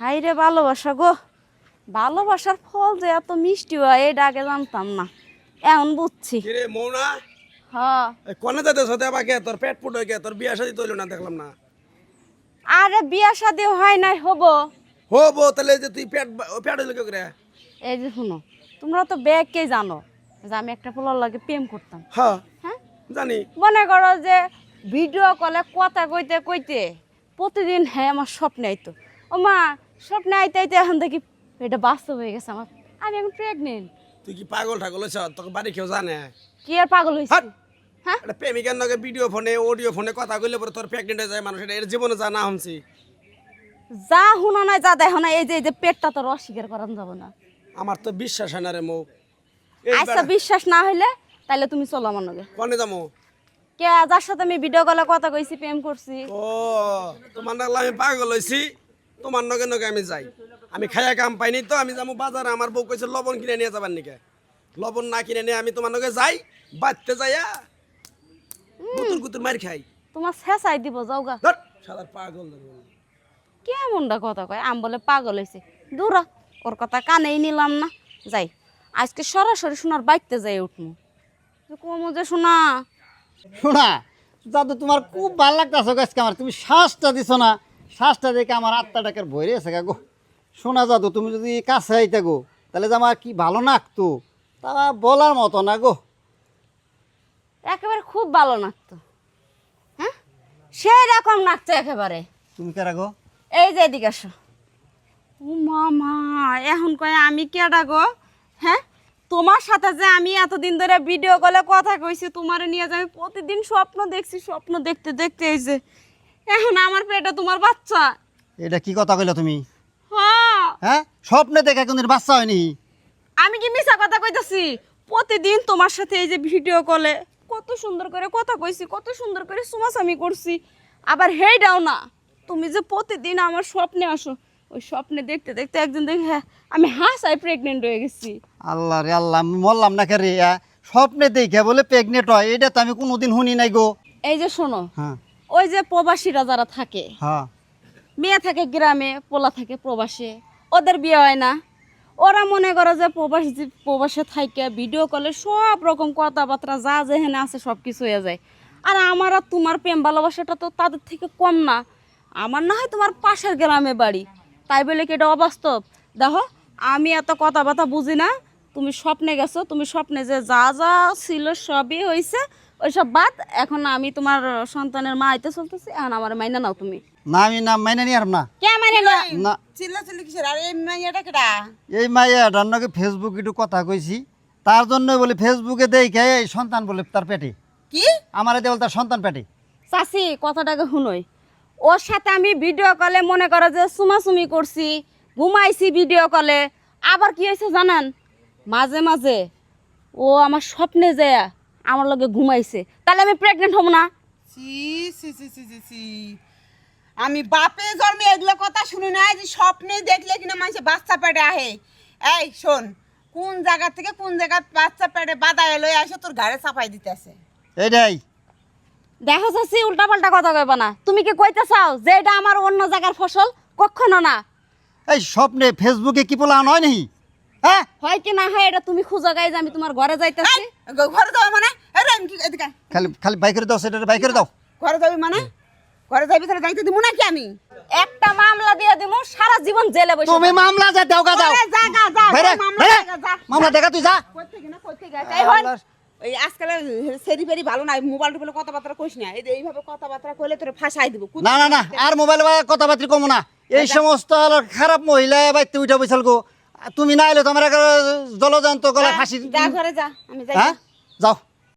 High রে ভালোবাসা গো। ভালোবাসার ফল যে এত মিষ্টি হয় এটা আগে জানতাম না। এমন বুঝছি। কিরে মৌনা? হ্যাঁ। কোনে যাতে সাথে আমাকে? তোর পেট ফুটো গে তোর বিয়া শাদি তৈল না দেখলাম না। আরে বিয়া শাদি হয় নাই হব। হো বো তাহলে যে তুই পেট পেট হইল কি করে? এই যে শুনো তোমরা তো ব্যাগকে জানো যে আমি একটা পোলার লাগে প্রেম করতাম। হ্যাঁ হ্যাঁ? জানি। মনে করো যে ভিডিও কলে কথা কইতে কইতে প্রতিদিন হ্যাঁ আমার স্বপ্নে আইতো। ও মা স্বপ্নে আইতে আইতে এখন দেখি এটা বাস্তব হয়ে গেছে আমার। আমি এখন প্রেগনেন্ট তুই কি পাগল ঠাগল হইছ? তোকে বাড়ি কেউ জানে? কি আর পাগল হয়েছি হ্যাঁ? এটা প্রেমিকার নগে ভিডিও ফোনে অডিও ফোনে কথা কইলে পরে তোর প্রেগনেন্ট হয়ে যায় মানুষ। এটা এর জীবনে জানা হমছি যা শুনো না যা দেখো না এই যে এই যে পেটটা তো অস্বীকার করান যাব না। আমার তো বিশ্বাস হয় না রে মৌ। আচ্ছা বিশ্বাস না হইলে তাহলে তুমি চলো আমার নগে কনে যাব? কে যার সাথে আমি ভিডিও কলে কথা কইছি প্রেম করছি। ও তোমার নাগলা আমি পাগল হইছি? তোমার নগে নগে আমি যাই। আমি খাইয়া কাম পাইনি তো আমি যাব বাজারে। আমার বউ কইছে লবণ কিনে নিয়ে যাবার নিকে। লবণ না কিনে নিয়ে আমি তোমার নগে যাই বাড়তে যাইয়া গুতুর গুতুর মার খাই। তোমার শেষাই দিব যাও গা। ধর সাদার পাগল। কেমনটা কথা কয়? আম বলে পাগল হয়েছে দূরা ওর কথা কানেই নিলাম না। যাই আজকে সরাসরি শোনার বাইতে যাই উঠমু। কমো যে শোনা শোনা দাদু তোমার খুব ভালো লাগতেছে আজকে আমার। তুমি শ্বাসটা দিছো না। শ্বাসটা দেখে আমার আত্মাটাকে ভরে আছে গো শোনা দাদু তুমি যদি কাছে আইতে গো তাহলে যে আমার কি ভালো নাকতো তা? বলার মতো না গো। একেবারে খুব ভালো নাচতো হ্যাঁ? সেই রকম নাচছে একেবারে। তুমি কেরা গো? এই যে এদিকে আসো। ও মামা এখন কয় আমি কেডা গো? হ্যাঁ? তোমার সাথে যে আমি এতদিন ধরে ভিডিও কলে কথা কইছি তোমার নিয়ে যে আমি প্রতিদিন স্বপ্ন দেখছি স্বপ্ন দেখতে দেখতে এই যে এখন আমার পেটে তোমার বাচ্চা। এটা কি কথা কইলা তুমি? হ্যাঁ হ্যাঁ? স্বপ্নে দেখে কোনদিন বাচ্চা হয়নি? আমি কি মিছা কথা কইতাছি? প্রতিদিন তোমার সাথে এই যে ভিডিও কলে কত সুন্দর করে কথা কইছি কত সুন্দর করে সুমাসামি করছি। আবার হেইডাও না। তুমি যে প্রতিদিন আমার স্বপ্নে আসো ওই স্বপ্নে দেখতে দেখতে একদিন দেখি হ্যাঁ আমি হাসাই প্রেগনেন্ট হয়ে গেছি। আল্লাহ রে আল্লাহ আমি মরলাম না কে রে আ, স্বপ্নে দেখে বলে প্রেগনেন্ট হয় এটা তো আমি কোনোদিন শুনি নাই গো। এই যে শোনো হ্যাঁ। ওই যে প্রবাসীরা যারা থাকে হ্যাঁ। মেয়ে থাকে গ্রামে পোলা থাকে প্রবাসে ওদের বিয়ে হয় না। ওরা মনে করে যে প্রবাসী প্রবাসে থাকে ভিডিও কলে সব রকম কথাবার্তা যা যেখানে আছে সব কিছু হয়ে যায়। আর আমার আর তোমার প্রেম ভালোবাসাটা তো তাদের থেকে কম না। আমার না হয় তোমার পাশের গ্রামে বাড়ি। তাই বলে কি এটা অবাস্তব? দেখো আমি এত কথাবার্তা বুঝি না। তুমি স্বপ্নে গেছো তুমি স্বপ্নে যে যা যা ছিল সবই হয়েছে ওইসব বাদ এখন আমি তোমার সন্তানের মা আইতে চলতেছি এখন আমার মাইনা নাও তুমি। না আমি নাম মাইনে নিয়ে আর না। কে মানে না না। চিল্লা চিল্লি কিসের? আর এই মাইয়াটা কেডা? এই মাইয়া রান্নাকে ফেসবুক একটু কথা কইছি। তার জন্য বলে ফেসবুকে দেখে এই সন্তান বলে তার পেটে। কি? আমার এতে বলে তার সন্তান পেটে। চাচি কথাটাকে শুনোই। ওর সাথে আমি ভিডিও কলে মনে করো যে সুমাসুমি করছি ঘুমাইছি ভিডিও কলে আবার কি হয়েছে জানান? মাঝে মাঝে ও আমার স্বপ্নে যায়। আমার লগে ঘুমাইছে। তাহলে আমি প্রেগনেন্ট হব না? সি সি সি সি সি সি আমি বাপে জন্মে এগুলো কথা শুনি না যে স্বপ্নে দেখলে কিনা মানুষে বাচ্চা পেটে আহে। এই শোন কোন জায়গা থেকে কোন জায়গা বাচ্চা পেটে বাধা এলো আসে তোর ঘাড়ে চাপাই দিতেছে। এইটাই। দেখো চাচি উল্টা পাল্টা কথা কইবা না। তুমি কি কইতে চাও যে এটা আমার অন্য জায়গার ফসল? কখনো না। এই স্বপ্নে ফেসবুকে কি বলা নয় নাকি? হ্যাঁ? হয় কি না হয় এটা তুমি খুঁজো গাই যে আমি তোমার ঘরে যাইতেছি। ঘরে যাবে মানে? আরে আমি কি এদিকে। খালি খালি বাইকের দাও সেটা বাইকের দাও। ঘরে যাবি মানে? ঘরে যাবি তাহলে যাইতে দিব নাকি আমি? একটা মামলা দিয়ে দিমু সারা জীবন জেলে বসে তুমি মামলা যা দাও। গা দাও যা গা, যা, মামলা। যা। মামলা দেখা তুই যা। কই থেকে না, কই থেকে? এই হন। এই আজকাল সেরি ফেরি ভালো নাই মোবাইল টোবাইল কথাবার্তা কইস না। এই এইভাবে কথাবার্তা কইলে তোরে ফাঁসাই দিব। না না না আর মোবাইল কথাবার্তা কম না। এই সমস্ত খারাপ মহিলা বাইতে উঠা বৈশাল গো তুমি না এলে তোমার জলজন্ত গলা ফাঁসি যা ঘরে যা আমি যাই হ্যাঁ? যাও।